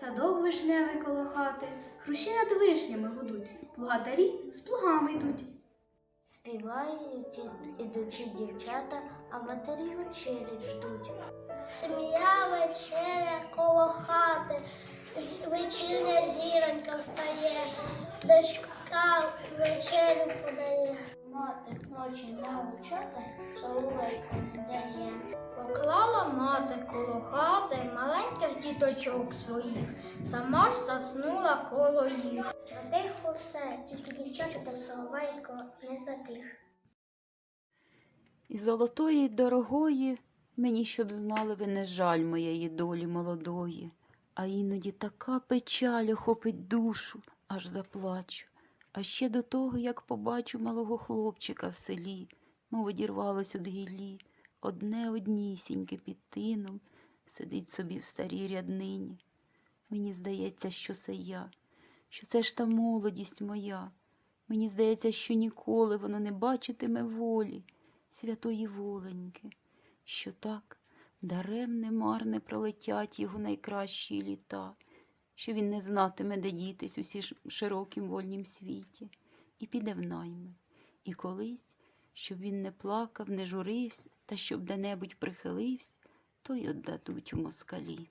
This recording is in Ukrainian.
Садок вишневий коло хати, хрущі над вишнями гудуть, плугатарі з плугами йдуть. Співають ідучі дівчата, а матері вечері ждуть. Сім'я вечеря коло хати, вечірня зіронька встає, дочка вечерю подає. Мати ночі навчати, соловейку дає. Поклала мати коло хати маленьких діточок своїх, сама ж заснула коло їх. Затихло все, тільки дівчата та соловейко не затих. І золотої дорогої мені, щоб знали ви не жаль моєї долі молодої, а іноді така печаль охопить душу, аж заплачу. А ще до того, як побачу малого хлопчика в селі, мов одірвалось од гіллі, одне однісіньке під тином сидить собі в старій ряднині. Мені здається, що це я, що це ж та молодість моя. Мені здається, що ніколи воно не бачитиме волі святої воленьки, що так даремне марне пролетять його найкращі літа, що він не знатиме, де дітись у сі широкім вольнім світі, і піде в найми. І колись, щоб він не плакав, не журився, та щоб де-небудь прихилився, то й отдадуть у москалі.